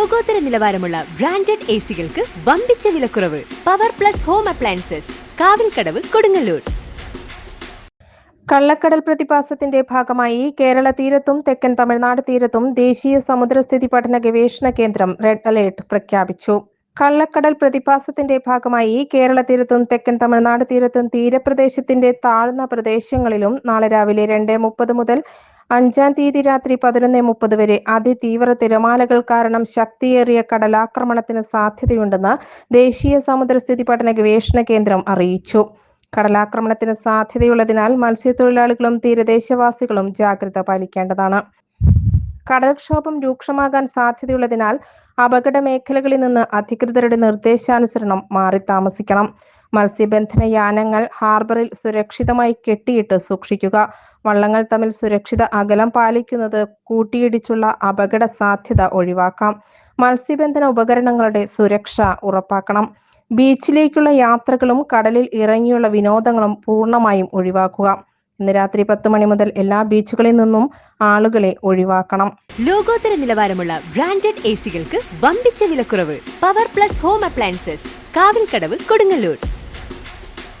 ലോകോത്തര നിലവാരമുള്ള branded A സികൾക്ക് വമ്പിച്ച വിലക്കുറവ്. Power plus home appliances Kavilkadavu Kodungallur. കള്ളക്കടൽ പ്രതിഭാസത്തിന്റെ ഭാഗമായി കേരള തീരത്തും തെക്കൻ തമിഴ്നാട് തീരത്തും ദേശീയ സമുദ്രസ്ഥിതി പഠന ഗവേഷണ കേന്ദ്രം റെഡ് അലേർട്ട് പ്രഖ്യാപിച്ചു. കള്ളക്കടൽ പ്രതിഭാസത്തിന്റെ ഭാഗമായി കേരള തീരത്തും തെക്കൻ തമിഴ്നാട് തീരത്തും തീരപ്രദേശത്തിന്റെ താഴ്ന്ന പ്രദേശങ്ങളിലും നാളെ രാവിലെ രണ്ട് മുപ്പത് മുതൽ അഞ്ചാം തീയതി രാത്രി പതിനൊന്ന് മുപ്പത് വരെ അതിതീവ്ര തിരമാലകൾ കാരണം ശക്തിയേറിയ കടലാക്രമണത്തിന് സാധ്യതയുണ്ടെന്ന് ദേശീയ സമുദ്രസ്ഥിതി പഠന ഗവേഷണ കേന്ദ്രം അറിയിച്ചു. കടലാക്രമണത്തിന് സാധ്യതയുള്ളതിനാൽ മത്സ്യത്തൊഴിലാളികളും തീരദേശവാസികളും ജാഗ്രത പാലിക്കേണ്ടതാണ്. കടൽക്ഷോഭം രൂക്ഷമാകാൻ സാധ്യതയുള്ളതിനാൽ അപകട മേഖലകളിൽ നിന്ന് അധികൃതരുടെ നിർദ്ദേശാനുസരണം മാറി താമസിക്കണം മത്സ്യബന്ധന യാനങ്ങൾ ഹാർബറിൽ സുരക്ഷിതമായി കെട്ടിയിട്ട് സൂക്ഷിക്കുക. വള്ളങ്ങൾ തമ്മിൽ സുരക്ഷിത അകലം പാലിക്കുന്നത് കൂട്ടിയിടിച്ചുള്ള അപകട സാധ്യത ഒഴിവാക്കാം. മത്സ്യബന്ധന ഉപകരണങ്ങളുടെ സുരക്ഷ ഉറപ്പാക്കണം. ബീച്ചിലേക്കുള്ള യാത്രകളും കടലിൽ ഇറങ്ങിയുള്ള വിനോദങ്ങളും പൂർണമായും ഒഴിവാക്കുക. ഇന്ന് രാത്രി പത്ത് മണി മുതൽ എല്ലാ ബീച്ചുകളിൽ നിന്നും ആളുകളെ ഒഴിവാക്കണം. ലോകോത്തര നിലവാരമുള്ള ബ്രാൻഡഡ് എ സികൾക്ക് വമ്പിച്ച വിലക്കുറവ്. Power plus home appliances Kavilkadavu Kodungallur.